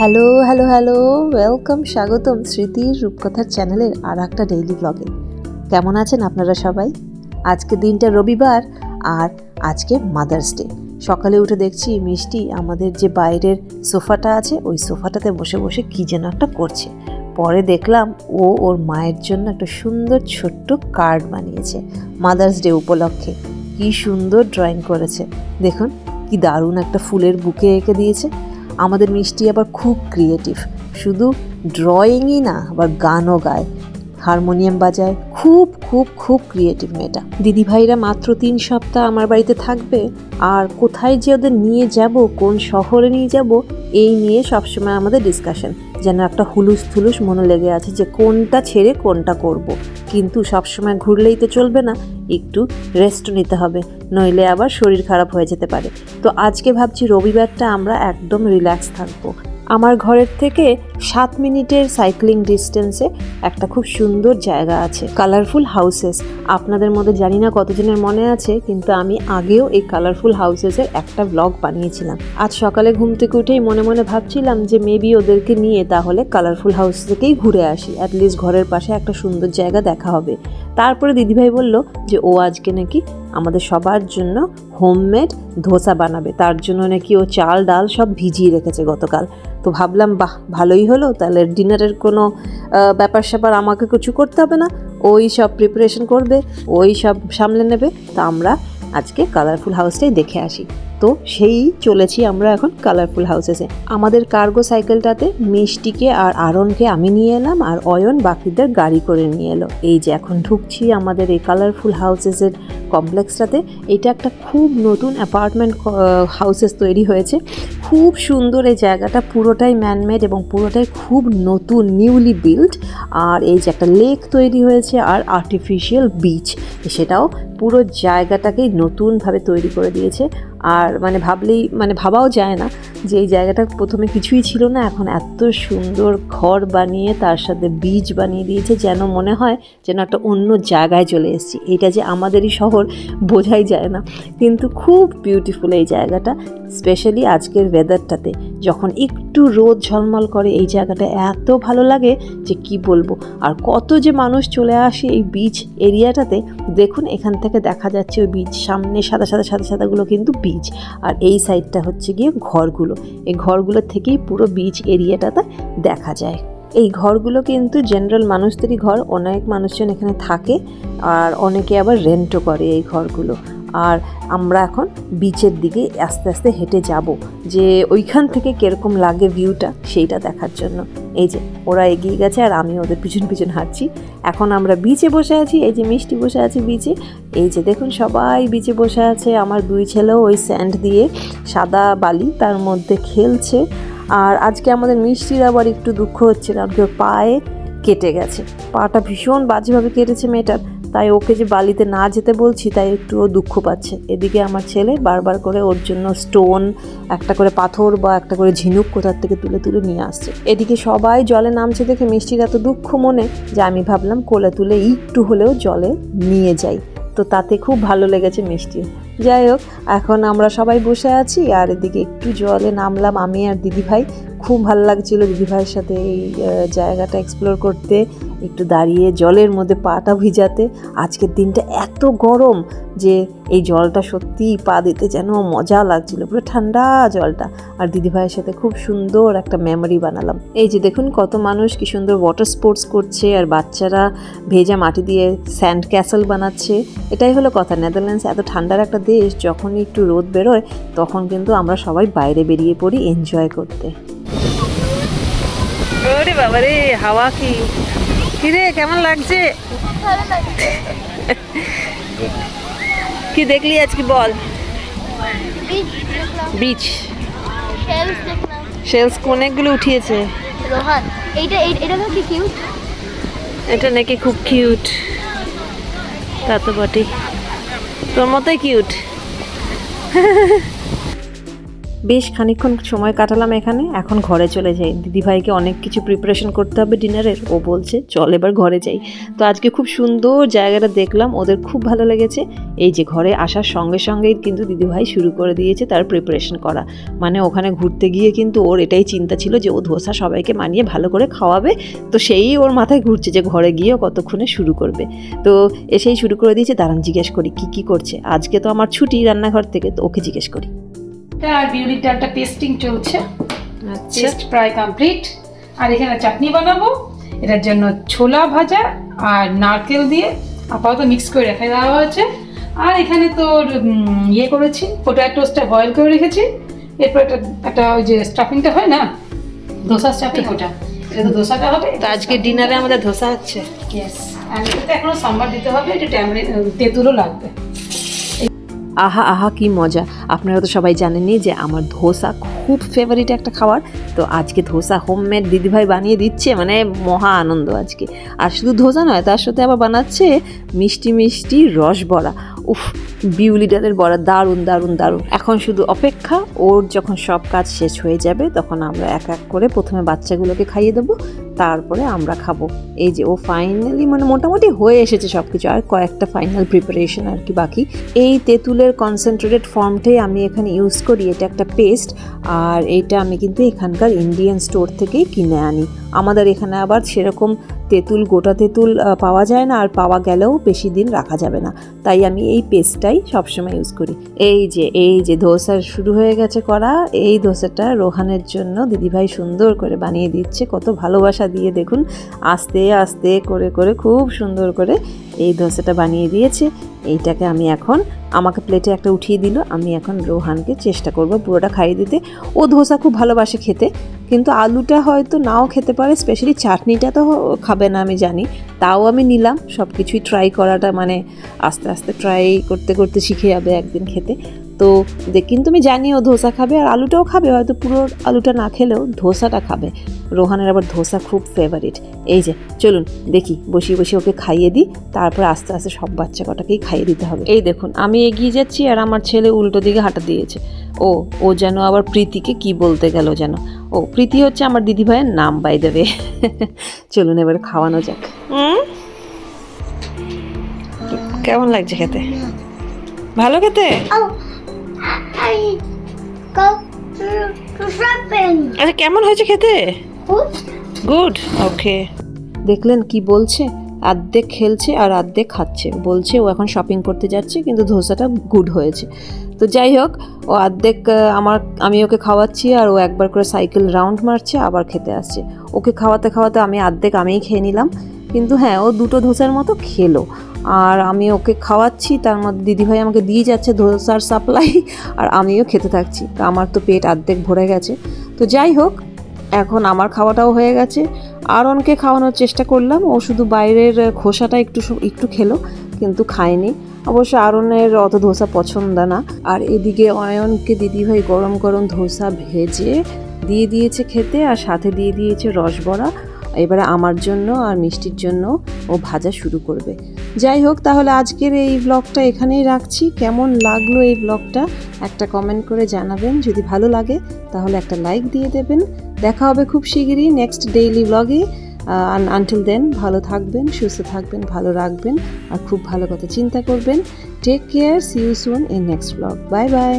Hello hello hello welcome স্বাগতম স্মৃতির রূপকথার চ্যানেলের আর একটা ডেইলি ব্লগে কেমন আছেন আপনারা সবাই? আজকে দিনটা রবিবার আর আজকে মাদার্স ডে সকালে উঠে দেখছি মিষ্টি আমাদের যে বাইরের সোফাটা আছে, ওই সোফাটাতে বসে বসে কী যেন একটা করছে। পরে দেখলাম ও ওর মায়ের জন্য একটা সুন্দর ছোট্ট কার্ড বানিয়েছে মাদার্স ডে উপলক্ষে। কি সুন্দর ড্রয়িং করেছে। দেখুন, কি দারুণ একটা ফুলের বুকে এঁকে দিয়েছে। আমাদের মিষ্টি আবার খুব ক্রিয়েটিভ শুধু ড্রয়িংই না, আবার গানও গায়। হারমোনিয়াম বাজায়। খুব খুব খুব ক্রিয়েটিভ মেয়েটা। দিদিভাইরা মাত্র তিন সপ্তাহ আমার বাড়িতে থাকবে। আর কোথায় যে ওদের নিয়ে যাব, কোন শহরে নিয়ে যাব, এই নিয়ে সবসময় আমাদের ডিসকাশন যেন একটা হুলুস থুলুস মনে লেগে আছে যে কোনটা ছেড়ে কোনটা করব। কিন্তু সবসময় ঘুরলেই তো চলবে না, একটু রেস্ট নিতে হবে, নইলে আবার শরীর খারাপ হয়ে যেতে পারে তো আজকে ভাবছি রবিবারটা আমরা একদম রিল্যাক্স থাকব আমার ঘরের থেকে সাত মিনিটের সাইক্লিং ডিস্টেন্সে একটা খুব সুন্দর জায়গা আছে কালারফুল হাউসেস আপনাদের মধ্যে জানি না কতজনের মনে আছে, কিন্তু আমি আগেও এই কালারফুল হাউসেসের একটা ব্লগ বানিয়েছিলাম। আজ সকালে ঘুম থেকে উঠেই মনে মনে ভাবছিলাম যে মেবি ওদেরকে নিয়ে তাহলে কালারফুল হাউস থেকেই ঘুরে আসি অ্যাটলিস্ট ঘরের পাশে একটা সুন্দর জায়গা দেখা হবে। তারপরে দিদিভাই বলল যে ও আজকে নাকি আমাদের সবার জন্য হোমমেড ধোসা বানাবে। তার জন্য নাকি ও চাল, ডাল সব ভিজিয়ে রেখেছে গতকাল। তো ভাবলাম, বাহ, ভালোই হলো। তাহলে ডিনারের কোনো ব্যাপার স্যাপার আমাকে কিছু করতে হবে না। ওই সব প্রিপারেশন করবে, ওই সব সামলে নেবে। তা আমরা আজকে কালারফুল হাউসটাই দেখে আসি। তো সেই চলেছি আমরা এখন কালারফুল হাউসেসে আমাদের কার্গো সাইকেলটাতে মিষ্টিকে আর আরনকে আমি নিয়ে এলাম আর অয়ন বাকিদের গাড়ি করে নিয়ে এলো। এই যে এখন ঢুকছি আমাদের এই কালারফুল হাউসেসের কমপ্লেক্সটাতে এটা একটা খুব নতুন অ্যাপার্টমেন্ট হাউসেস তৈরি হয়েছে। খুব সুন্দর এই জায়গাটা, পুরোটাই ম্যানমেড এবং পুরোটাই খুব নতুন নিউলি বিল্ড আর এই যে একটা লেক তৈরি হয়েছে আর আর্টিফিশিয়াল বিচ সেটাও পুরো জায়গাটাকেই নতুনভাবে তৈরি করে দিয়েছে। আর মানে ভাবলেই মানে ভাবাও যায় না যে এই জায়গাটা প্রথমে কিছুই ছিল না, এখন এত সুন্দর ঘর বানিয়ে তার সাথে বীজ বানিয়ে দিয়েছে যেন মনে হয় যেন একটা অন্য জায়গায় চলে এসেছি। এটা যে আমাদেরই শহর বোঝাই যায় না। কিন্তু খুব বিউটিফুল এই জায়গাটা স্পেশালি আজকের ওয়েদারটাতে যখন একটু রোদ ঝলমল করে এই জায়গাটা, এত ভালো লাগে যে কি বলব? আর কত যে মানুষ চলে আসে এই বিচ এরিয়াটাতে দেখুন এখান থেকে দেখা যাচ্ছে ওই বীজ সামনে সাদা সাদা সাদা সাদাগুলো কিন্তু বীজ। আর এই সাইডটা হচ্ছে গিয়ে ঘরগুলো। এই ঘরগুলো থেকেই পুরো বীজ এরিয়াটাতে দেখা যায়। এই ঘরগুলো কিন্তু জেনারেল মানুষদেরই ঘর, অনেক মানুষজন এখানে থাকে, আর অনেকে আবার রেন্টও করে এই ঘরগুলো। আর আমরা এখন বিচের দিকে আস্তে আস্তে হেঁটে যাব, যে ওইখান থেকে কীরকম লাগে ভিউটা সেইটা দেখার জন্য। এই যে, ওরা এগিয়ে গেছে আর আমি ওদের পিছন পিছন হাঁটছি। এখন আমরা বিচে বসে আছি, এই যে মিষ্টি বসে আছে বিচে এই যে দেখুন সবাই বিচে বসে আছে, আমার দুই ছেলেও ওই স্যান্ড দিয়ে সাদা বালি তার মধ্যে খেলছে। আর আজকে আমাদের মিষ্টির আবার একটু দুঃখ হচ্ছে, কারণ কি ওর পায়ে কেটে গেছে। পাটা ভীষণ বাজেভাবে কেটেছে মেয়েটার। তাই ওকে যে বালিতে না যেতে বলছি, তাই একটু ও দুঃখ পাচ্ছে। এদিকে আমার ছেলে বারবার করে ওর জন্য স্টোন একটা করে পাথর বা একটা করে ঝিনুক কোথার থেকে তুলে তুলে নিয়ে আসছে। এদিকে সবাই জলে নামছে দেখে মিষ্টির এত দুঃখ মনে যে আমি ভাবলাম কোলে তুলে একটু হলেও জলে নিয়ে যাই। তো তাতে খুব ভালো লেগেছে মিষ্টির যাই হোক, এখন আমরা সবাই বসে আছি আর এদিকে একটু জলে নামলাম আমি আর দিদিভাই। খুব ভালো লাগছিল দিদিভাইয়ের সাথে এই জায়গাটা এক্সপ্লোর করতে। একটু দাঁড়িয়ে জলের মধ্যে পাটা ভিজাতে। আজকের দিনটা এত গরম যে এই জলটা সত্যিই পা দিতে যেন মজা লাগছিল। পুরো ঠান্ডা জলটা। আর দিদিভাইয়ের সাথে খুব সুন্দর একটা মেমোরি বানালাম। এই যে দেখুন কত মানুষ কি সুন্দর ওয়াটার স্পোর্টস করছে আর বাচ্চারা ভেজা মাটি দিয়ে স্যান্ড ক্যাসেল বানাচ্ছে। এটাই হলো কথা। নেদারল্যান্ডস এত ঠান্ডার একটা দেশ যখন একটু রোদ বেরোয়, তখন কিন্তু আমরা সবাই বাইরে বেরিয়ে পড়ি এনজয় করতে। ওরে বাবা রে হাওয়া কি? কিরে কেমন লাগছে? কি দেখলি আজকে বল? বিচ শেলস অনেকগুলো উঠিয়েছে? রোহান এইটা এটা তো কিউট এটা নাকি খুব কিউট তা তো বটেই। তোর মতোই কিউট বেশ খানিকক্ষণ সময় কাটালাম এখানে, এখন ঘরে চলে যাই। দিদিভাইকে অনেক কিছু প্রিপারেশন করতে হবে ডিনারের ও বলছে, চল এবার ঘরে যাই। তো আজকে খুব সুন্দর জায়গাটা দেখলাম, ওদের খুব ভালো লেগেছে। এই যে ঘরে আসার সঙ্গে সঙ্গেই কিন্তু দিদিভাই শুরু করে দিয়েছে তার প্রিপারেশন করা। মানে ওখানে ঘুরতে গিয়ে কিন্তু ওর এটাই চিন্তা ছিল যে ও ধোসা সবাইকে মানিয়ে ভালো করে খাওয়াবে। তো সেই ওর মাথায় ঘুরছে যে ঘরে গিয়ে কতক্ষণে শুরু করবে। তো এসেই শুরু করে দিয়েছে। দাঁড়ান জিজ্ঞেস করি, কি কি করছে? আজকে তো আমার ছুটি রান্নাঘর থেকে, তো ওকে জিজ্ঞেস করি। এটা আর বিউলির ডালটা পেস্টিং চলছে পেস্ট প্রায় কমপ্লিট আর এখানে চাটনি বানাবো। এটার জন্য ছোলা ভাজা আর নারকেল দিয়ে আপাতত মিক্স করে রেখে দেওয়া হয়েছে। আর এখানে তোর ইয়ে করেছি পোটাটোসটা বয়েল করে রেখেছি। এরপর একটা একটা ওই যে স্টাফিংটা হয় না? ধোসা স্টাফিং ওটা। এটা তো ধোসাটা হবে তো আজকে ডিনারে আমাদের ধোসা হচ্ছে। ইয়েস আর এটাতে এখনও সাম্বার দিতে হবে একটু ট্যামরি তেঁতুলও লাগবে। আহা আহা, কি মজা। আপনারা তো সবাই জানেনই যে আমার ধোসা খুব ফেভারিট একটা খাবার। তো আজকে ধোসা হোমমেড দিদিভাই বানিয়ে দিচ্ছে মানে মহা আনন্দ আজকে। আর শুধু ধোসা নয়, তার সাথে আবার বানাচ্ছে মিষ্টি মিষ্টি রস বড়া উফ বিউলি ডালের বড়া দারুণ দারুণ দারুণ। এখন শুধু অপেক্ষা, ওর যখন সব কাজ শেষ হয়ে যাবে, তখন আমরা এক এক করে প্রথমে বাচ্চাগুলোকে খাইয়ে দেবো, তারপরে আমরা খাব। এই যে ও ফাইনালি মানে মোটামুটি হয়ে এসেছে সব কিছু আর কয়েকটা ফাইনাল প্রিপারেশন আর কি বাকি। এই তেঁতুলের কনসেন্ট্রেটেড ফর্মটাই আমি এখানে ইউজ করি, এটা একটা পেস্ট আর এইটা আমি কিন্তু এখানকার ইন্ডিয়ান স্টোর থেকেই কিনে আনি। আমাদের এখানে আবার সেরকম তেঁতুল, গোটা তেঁতুল পাওয়া যায় না আর পাওয়া গেলেও বেশি দিন রাখা যাবে না। তাই আমি এই পেস্টটাই সবসময় ইউজ করি। এই যে এই যে ধোসা শুরু হয়ে গেছে করা, এই ধোসাটা রোহানের জন্য দিদিভাই সুন্দর করে বানিয়ে দিচ্ছে। কত ভালোবাসা দিয়ে দেখুন, আস্তে আস্তে করে করে খুব সুন্দর করে এই ধোসাটা বানিয়ে দিয়েছে। এইটাকে আমি এখন আমাকে প্লেটে একটা উঠিয়ে দিল। আমি এখন রোহানকে চেষ্টা করব পুরোটা খাইয়ে দিতে। ও ধোসা খুব ভালোবাসে খেতে, কিন্তু আলুটা হয়তো নাও খেতে পারে স্পেশালি চাটনিটা তো খাবে না আমি জানি। তাও আমি নিলাম সব কিছুই ট্রাই করাটা মানে আস্তে আস্তে ট্রাই করতে করতে শিখে যাবে একদিন খেতে। তো কিন্তু আমি জানি ও ধোসা খাবে আর আলুটাও খাবে, হয়তো পুরো আলুটা না খেলেও ধোসাটা খাবে। রোহানের আবার ধোসা খুব ফেভারিট এই যে চলুন দেখি বসিয়ে বসিয়ে ওকে খাইয়ে দিই তারপরে আস্তে আস্তে সব বাচ্চা কটাকেই খাইয়ে দিতে হবে। এই দেখুন আমি এগিয়ে যাচ্ছি আর আমার ছেলে উল্টো দিকে হাঁটা দিয়েছে। ও ও যেন আবার প্রীতিকে কি বলতে গেল যেন। ও প্রীতি হচ্ছে আমার দিদিভাইয়ের নাম বাই দেবে চলুন এবার খাওয়ানো যাক? কেমন লাগছে খেতে? ভালো খেতে? Oh. আচ্ছা কেমন হয়েছে খেতে? Good. গুড ওকে দেখলেন কি বলছে? আর্ধেক খেলছে আর আর্ধেক খাচ্ছে। বলছে ও এখন শপিং করতে যাচ্ছে কিন্তু ধোসাটা গুড হয়েছে। তো যাই হোক ও আর্ধেক আমার আমি ওকে খাওয়াচ্ছি আর ও একবার করে সাইকেল রাউন্ড মারছে আবার খেতে আসছে। ওকে খাওয়াতে খাওয়াতে আমি আর্ধেক আমিই খেয়ে নিলাম। কিন্তু হ্যাঁ ও দুটো ধোসার মতো খেলো। আর আমি ওকে খাওয়াচ্ছি তার মধ্যে দিদিভাই আমাকে দিয়ে যাচ্ছে ধোসার সাপ্লাই আর আমিও খেতে থাকছি। তো আমার তো পেট আর্ধেক ভরে গেছে। তো যাই হোক এখন আমার খাওয়াটাও হয়ে গেছে। আরনকে খাওয়ানোর চেষ্টা করলাম, ও শুধু বাইরের খোসাটা একটু একটু খেলো, কিন্তু খায়নি। অবশ্য আরনের অত ধোসা পছন্দ না। আর এদিকে অয়নকে দিদিভাই গরম গরম ধোসা ভেজে দিয়ে দিয়েছে খেতে, আর সাথে দিয়ে দিয়েছে রসবড়া। এবারে আমার জন্য আর মিষ্টির জন্য ও ভাজা শুরু করবে। যাই হোক, তাহলে আজকের এই ব্লগটা এখানেই রাখছি। কেমন লাগল এই ব্লগটা একটা কমেন্ট করে জানাবেন। যদি ভালো লাগে, তাহলে একটা লাইক দিয়ে দেবেন। দেখা হবে খুব শিগগিরই নেক্সট ডেইলি ব্লগে আনটিল দেন ভালো থাকবেন, সুস্থ থাকবেন, ভালো রাখবেন আর খুব ভালো কথা চিন্তা করবেন। Take care see you soon in next blog bye bye